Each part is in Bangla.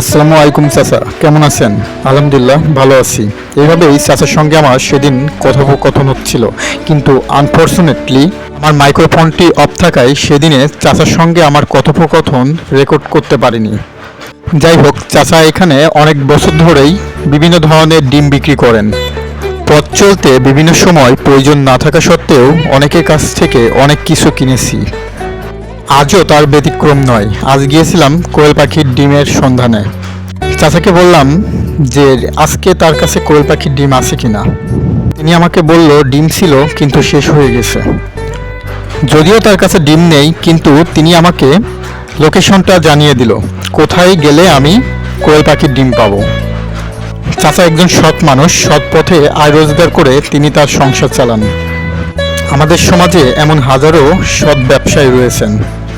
আসসালামু আলাইকুম, চাচা। কেমন আছেন? আলহামদুলিল্লাহ, ভালো আছি। এইভাবেই চাচার সঙ্গে আমার সেদিন কথোপকথন হচ্ছিল। কিন্তু আনফর্চুনেটলি আমার মাইক্রোফোনটি অফ থাকায় সেদিনে চাচার সঙ্গে আমার কথোপকথন রেকর্ড করতে পারিনি। যাই হোক, চাচা এখানে অনেক বছর ধরেই বিভিন্ন ধরনের ডিম বিক্রি করেন। পথ চলতে বিভিন্ন সময় প্রয়োজন না থাকা সত্ত্বেও অনেকের কাছ থেকে অনেক কিছু কিনেছি। আজও তার ব্যতিক্রম নয়। আজ গিয়েছিলাম কোয়েল পাখির ডিমের সন্ধানে। চাচাকে বললাম যে, আজকে তার কাছে কোয়েল পাখির ডিম আছে কিনা। তিনি আমাকে বলল, ডিম ছিল, কিন্তু শেষ হয়ে গেছে। যদিও তার কাছে ডিম নেই, কিন্তু তিনি আমাকে লোকেশনটা জানিয়ে দিল। কোথায় গেলে আমি কোয়েল পাখির ডিম পাবো? চাচা একজন সৎ মানুষ সৎ পথে আয় রোজগার করে তিনি তার সংসার চালান। আমাদের সমাজে এমন হাজারো সৎ ব্যবসায়ী রয়েছেন,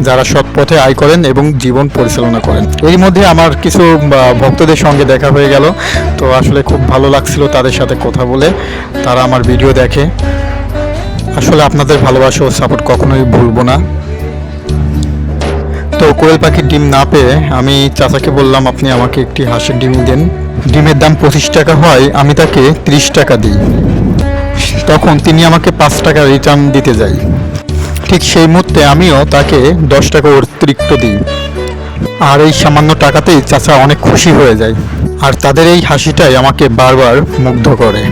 যারা সৎ পথে আয় করেন এবং জীবন পরিচালনা করেন। এর মধ্যে আমার কিছু ভক্তদের সঙ্গে দেখা হয়ে গেল। তো আসলে খুব ভালো লাগছিল তাদের সাথে কথা বলে। তারা আমার ভিডিও দেখে। আসলে আপনাদের ভালোবাসা ও সাপোর্ট কখনোই ভুলবো না। তো কোয়েল পাখির ডিম না পেয়ে আমি চাচাকে বললাম, আপনি আমাকে একটি হাঁসের ডিম দেন। ডিমের দাম পঁচিশ টাকা হয়, আমি তাকে ত্রিশ টাকা দিই। তখন তিনি আমাকে পাঁচ টাকা রিটার্ন দিতে যাই ঠিক সেই মুহূর্তে আমিও তাকে দশ টাকা অতিরিক্ত দিই। আর এই সামান্য টাকাতেই চাচা অনেক খুশি হয়ে যায়। আর তাদের এই হাসিটাই আমাকে বারবার মুগ্ধ করে।